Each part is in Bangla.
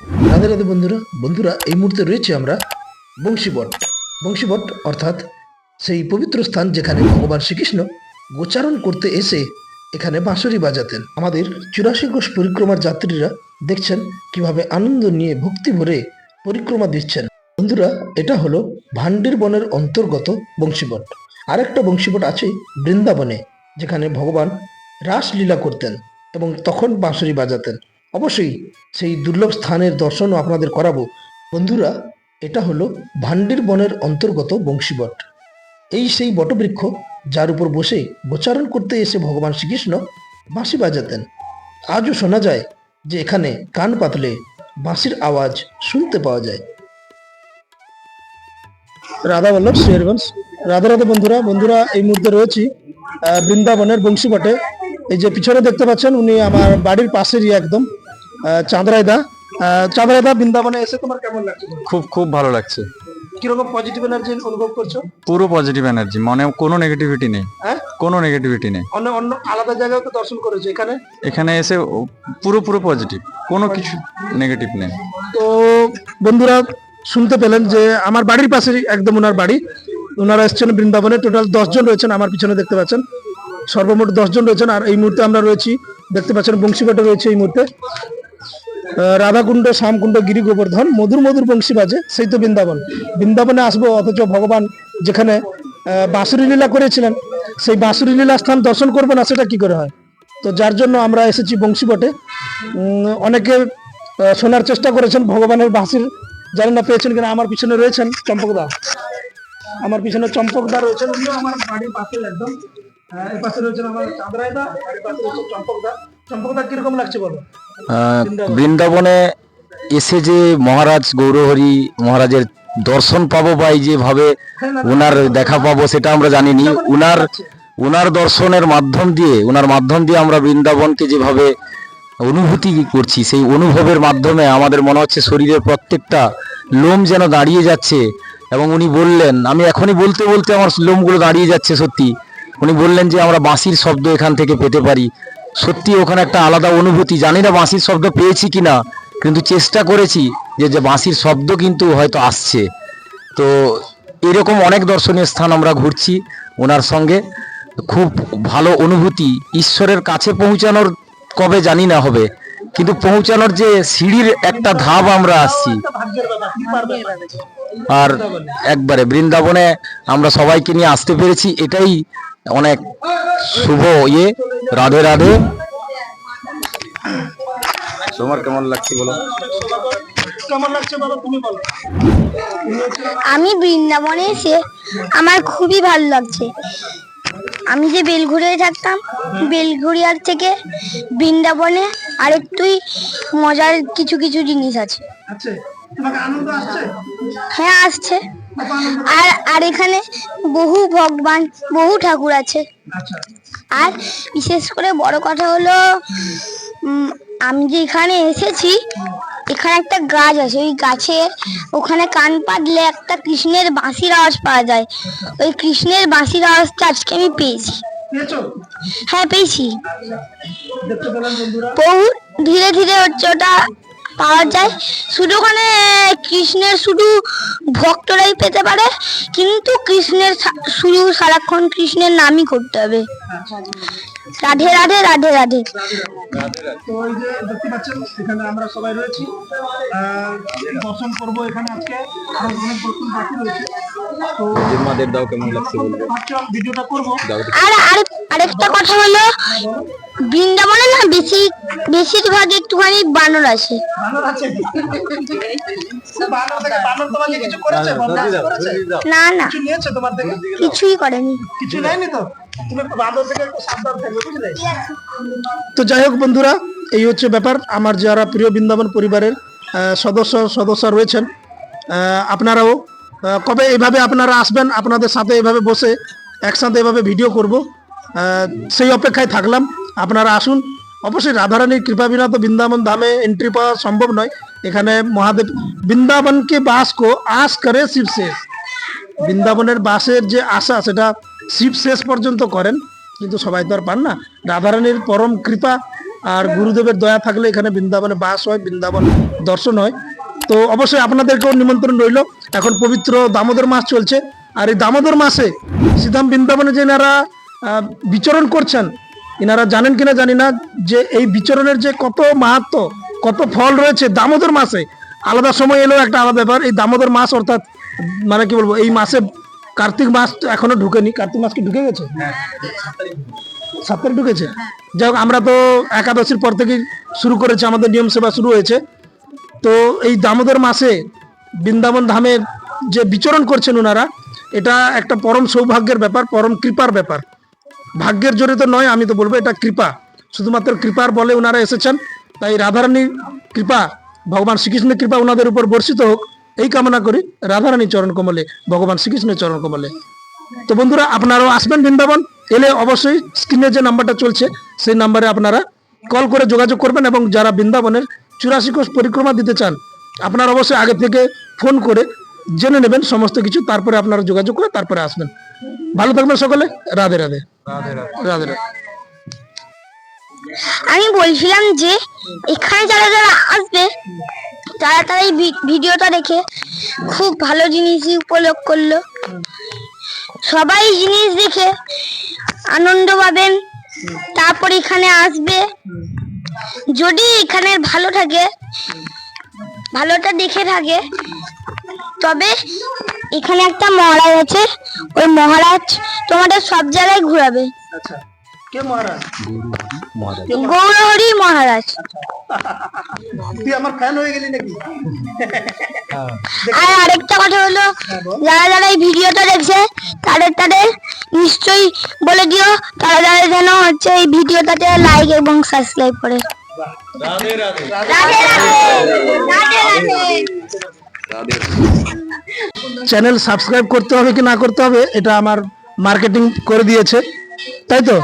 রাধে রাধে বন্ধুরা বন্ধুরা, এই মুহূর্তে রয়েছে আমরা বংশীবট। বংশীবট অর্থাৎ সেই পবিত্র স্থান যেখানে ভগবান শ্রীকৃষ্ণ গোচারণ করতে এসে এখানে বাঁশরি বাজাতেন। আমাদের চুরাশি কোষ পরিক্রমার যাত্রীরা দেখছেন কীভাবে আনন্দ নিয়ে ভক্তি ভরে পরিক্রমা দিচ্ছেন। বন্ধুরা, এটা হলো ভান্ডির বনের অন্তর্গত বংশীবট। আরেকটা বংশীবট আছে বৃন্দাবনে, যেখানে ভগবান রাসলীলা করতেন এবং তখন বাঁশরি বাজাতেন। অবশ্যই সেই দুর্লভ স্থানের দর্শনও আপনাদের করাবো। বন্ধুরা, এটা হলো ভান্ডির বনের অন্তর্গত বংশীবট। এই সেই বটবৃক্ষ যার উপর বসে গোচারণ করতে এসে ভগবান শ্রীকৃষ্ণ বাঁশি বাজাতেন। আজও শোনা যায় যে এখানে কান পাতলে বাঁশির আওয়াজ শুনতে পাওয়া যায়। রাধা বল্লভ শেরগঞ্জ রাধা রাধা বন্ধুরা বন্ধুরা, এই মুহূর্তে রয়েছি বৃন্দাবনের বংশীবটে। এই যে পিছনে দেখতে পাচ্ছেন উনি আমার বাড়ির পাশেরই একদম আহ, চাঁদরাইদা। চাঁদরাইদা বৃন্দাবনে এসে তোমার কেমন লাগছে? খুব খুব ভালো লাগছে। কীরকম পজিটিভ এনার্জি অনুভব করছ? পুরো পজিটিভ এনার্জি মনে কোনো নেগেটিভিটি নেই। হ্যাঁ? কোনো নেগেটিভিটি নেই। অন্য অন্য আলাদা জায়গায় তো দর্শন করেছ এখানে? এখানে এসে পুরো পুরো পজিটিভ কোনো কিছু নেগেটিভ নেই। তো বন্ধুরা শুনতে পেলেন যে আমার বাড়ির পাশে একদম ওনার বাড়ি। ওনারা এসছেন বৃন্দাবনে টোটাল জন রয়েছেন আমার পিছনে দেখতে পাচ্ছেন। সর্বমোট জন রয়েছেন আর এই মুহূর্তে আমরা রয়েছি, দেখতে পাচ্ছেন বংশীবাটে রয়েছে এই মুহূর্তে। রাধাকুণ্ড, শ্যামকুণ্ড গিরি গোবর্ধন মধুর মধুর বংশী বাজে সেই তো বৃন্দাবন। বৃন্দাবনে আসব, অথচ ভগবান যেখানে বাঁশুরি লীলা করেছিলেন, সেই বাঁশুরি লীলা স্থান দর্শন করব না, সেটা কি করে হয়? তো যার জন্য আমরা এসেছি বংশীবটে। অনেকে শোনার চেষ্টা করেছেন, ভগবানের বাঁশির, জানি না পেয়েছেন কিনা, আমার পিছনে রয়েছেন চম্পকদা। আমার পিছনে চম্পকদা রয়েছেন আমার বাড়ির পাশে একদম। এই পাশে রয়েছেন আমার চাঁদরাইদা আর এই পাশে রয়েছে চম্পকদা। চম্পকদা কীরকম লাগছে বলো? বৃন্দাবনে। এসে যে মহারাজ গৌরহরি মহারাজের দর্শন পাবো বা এই যেভাবে ওনার দেখা পাবো সেটা আমরা জানিনি। উনার উনার দর্শনের মাধ্যম দিয়ে উনার মাধ্যম দিয়ে আমরা বৃন্দাবনকে যেভাবে অনুভূতি করছি সেই অনুভবের মাধ্যমে আমাদের মনে হচ্ছে শরীরের প্রত্যেকটা লোম যেন দাঁড়িয়ে যাচ্ছে। এবং উনি বললেন আমি এখনই বলতে বলতে আমার লোমগুলো দাঁড়িয়ে যাচ্ছে সত্যি। উনি বললেন যে আমরা বাঁশির শব্দ এখান থেকে পেতে পারি। সত্যি ওখানে একটা আলাদা অনুভূতি। জানি না বাঁশির শব্দ পেয়েছি কিনা, কিন্তু চেষ্টা করেছি যে যে বাঁশির শব্দ কিন্তু হয়তো আসছে। তো এরকম অনেক দর্শনীয় স্থান আমরা ঘুরছি ওনার সঙ্গে। খুব ভালো অনুভূতি। ঈশ্বরের কাছে পৌঁছানোর কবে জানি না হবে, কিন্তু পৌঁছানোর যে সিঁড়ির একটা ধাপ আমরা আসছি। কি আর একবারে বৃন্দাবনে আমরা সবাইকে নিয়ে আসতে পেরেছি। এটাই অনেক শুভ ইয়ে। রাধে রাধে। তোমার কেমন লাগছে বলো? কেমন লাগছে বাবা তুমি বলো। আমি বৃন্দাবনে এসে আমার খুবই ভালো লাগছে। আমি যে বেলঘুরিয়ায় থাকতাম বেলঘুরিয়ার থেকে বৃন্দাবনে আরেকটুই মজার কিছু কিছু জিনিস আছে। আচ্ছা তোমাকে আনন্দ আসছে? হ্যাঁ আসছে। আর আর এখানে বহু ভগবান বহু ঠাকুর আছে। আচ্ছা আর বিশেষ করে বড় কথা হলো আমি যে এখানে এসেছি এখানে একটা গাছ আছে। ওই গাছে ওখানে কান পাতলে একটা কৃষ্ণের বাঁশির আওয়াজ পাওয়া যায়। ওই কৃষ্ণের বাঁশির আওয়াজটা আজকে আমি পেয়েছি। হ্যাঁ পেয়েছি। বন্ধুরা। বহু ধীরে ধীরে হচ্ছে ওটা পাওয়া যায়। শুধু ওখানে কৃষ্ণের শুধু ভক্তরাই পেতে পারে, কিন্তু কৃষ্ণের শুধু সারাক্ষণ কৃষ্ণের নামই করতে হবে। রাধে রাধে রাধে রাধে। তো এই যে দেখতে পাচ্ছেন, এখানে আমরা সবাই রয়েছি। দর্শন করব এখানে আজকে। আরও অনেক দর্শন বাকি রয়েছে। জিম্মাদের দাও কেমন লাগছে বলবে। ভিডিওটা করব। আর আর আরেকটা কথা হলো বৃন্দাবনে না বেশি বেশিরভাগ একটুখানি বানর করেছে? না না কিছু নিয়েছে তোমার থেকে? কিছুই করেনি। কিছু নেয়নি তো? তুমি একটু বাঁদর থেকে একটু সাবধান থাকবে বুঝলে? তো যাই হোক বন্ধুরা এই হচ্ছে ব্যাপার। আমার যারা প্রিয় বৃন্দাবন পরিবারের সদস্য সদস্য রয়েছেন আপনারাও কবে এইভাবে আপনারা আসবেন, আপনাদের সাথে এইভাবে বসে একসাথে এভাবে ভিডিও করব। সেই অপেক্ষায় থাকলাম, আপনারা আসুন। অবশ্যই রাধারানীর কৃপা বিনা তো বৃন্দাবন ধামে এন্ট্রি পাওয়া সম্ভব নয়। এখানে মহাদেব, বৃন্দাবনকে বাস কো, আস করে শিব শেষ। বৃন্দাবনের বাসের যে আশা, সেটা শিব শেষ পর্যন্ত করেন, কিন্তু সবাই তো আর পান না। রাধারানীর পরম কৃপা আর গুরুদেবের দয়া থাকলে এখানে বৃন্দাবনে বাস হয়, বৃন্দাবন দর্শন হয়। তো অবশ্যই আপনাদেরকেও নিমন্ত্রণ রইল। এখন পবিত্র দামোদর মাস চলছে। আর এই দামোদর মাসে সিধাম বৃন্দাবনে যে এনারা বিচরণ করছেন, এনারা জানেন কিনা জানি না, যে এই বিচরণের যে কত মাহাত্ম, কত ফল রয়েছে দামোদর মাসে, আলাদা সময় এলো একটা আলাদা ব্যাপার। এই দামোদর মাস অর্থাৎ মানে কি বলব, এই মাসে কার্তিক মাস এখনও ঢুকেনি। কার্তিক মাস কি ঢুকে গেছে? সাত তারিখ ঢুকেছে। যাই হোক, আমরা তো একাদশীর পর থেকেই শুরু করেছি, আমাদের নিয়ম সেবা শুরু হয়েছে। তো এই দামোদর মাসে বৃন্দাবন ধামের যে বিচরণ করছেন ওনারা এটা একটা পরম সৌভাগ্যের ব্যাপার, পরম কৃপার ব্যাপার। ভাগ্যের জোরে তো নয়, আমি তো বলব এটা কৃপা। শুধুমাত্র কৃপার বলে ওনারা এসেছেন, তাই রাধারানীর কৃপা, ভগবান শ্রীকৃষ্ণের কৃপা ওনাদের উপর বর্ষিত হোক, এই কামনা করি রাধারানী চরণ কমলে, ভগবান শ্রীকৃষ্ণের চরণ কমলে। তো বন্ধুরা, আপনারাও আসবেন বৃন্দাবন, এলে অবশ্যই স্ক্রিনে যে নাম্বারটা চলছে, সেই নাম্বারে আপনারা কল করে যোগাযোগ করবেন এবং যারা বৃন্দাবনের চুরাশি কোষ পরিক্রমা দিতে চান আপনারা অবশ্যই আগে থেকে ফোন করে জেনে নেবেন সমস্ত কিছু তারপরে আপনারা যোগাযোগ করে তারপরে আসবেন। ভালো থাকবেন সকলে রাধে রাধে। রাধে রাধে। আমি বলছিলাম যে এখানে যারা যারা আসবে তারা তারা এই ভি- ভিডিওটা দেখে খুব ভালো জিনিসই উপলোগ করল। সবাই জিনিস দেখে আনন্দ পাবেন তারপর এখানে আসবে। যদি এখানে ভালো থাকে, ভালোটা দেখে থাকে, তবে এখানে একটা মহারাজ আছে। ওই মহারাজ তোমাদের সব জায়গায় ঘুরাবে। আচ্ছা। কে মহারাজ? গৌরহরি মহারাজ। তুই আমার ফ্যান হয়ে গেলি নাকি? আর আরেকটা কথা হলো যারা যারা এই ভিডিওটা দেখছে তাদের তাদের নিশ্চয়ই বলে দিও তারা তারা যেন হচ্ছে এই ভিডিওটাতে লাইক এবং সাবস্ক্রাইব করে। রাধে রাধে। রাধে রাধে। চ্যানেল সাবস্ক্রাইব করতে হবে কি না করতে হবে এটা আমার মার্কেটিং করে দিয়েছে। তাই তো?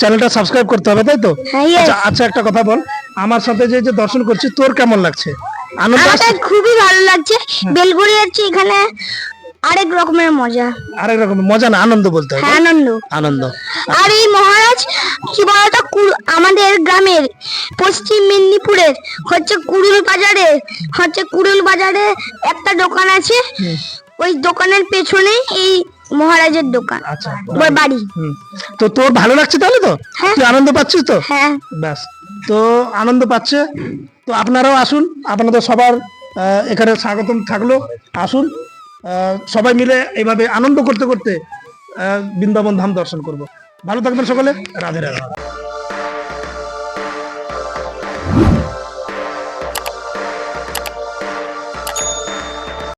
চ্যানেলটা সাবস্ক্রাইব করতে হবে তাই তো? হ্যাঁ, আচ্ছা আচ্ছা একটা কথা বল। আমার সাথে যে যে দর্শন করছি তোর কেমন লাগছে? আনন্দ খুবই ভালো লাগছে। বেলগুড়ি হচ্ছে এখানে আরেক রকমের মজা। আরেক রকম মজা না আনন্দ বলতে হবে। হ্যাঁ আনন্দ। আনন্দ। আর এই মহারাজ কি বলতো আমাদের গ্রামের পশ্চিম মেদিনীপুরের হচ্ছে কুড়ুল বাজারে হচ্ছে কুড়ুল বাজারে একটা দোকান আছে। ওই দোকানের পেছনেই এই মহারাজের দোকান। আচ্ছা ওর বাড়ি। তো তোর ভালো লাগছে তাহলে তো? হ্যাঁ। তুই আনন্দ পাচ্ছিস তো? হ্যাঁ। ব্যাস। তো আনন্দ পাচ্ছে। তো আপনারাও আসুন। আপনাদের সবার এখানে স্বাগতম থাকল। আসুন। সবাই মিলে এইভাবে আনন্দ করতে করতে বৃন্দাবন ধাম দর্শন করব। ভালো থাকবেন সকলে। রাধে রাধে।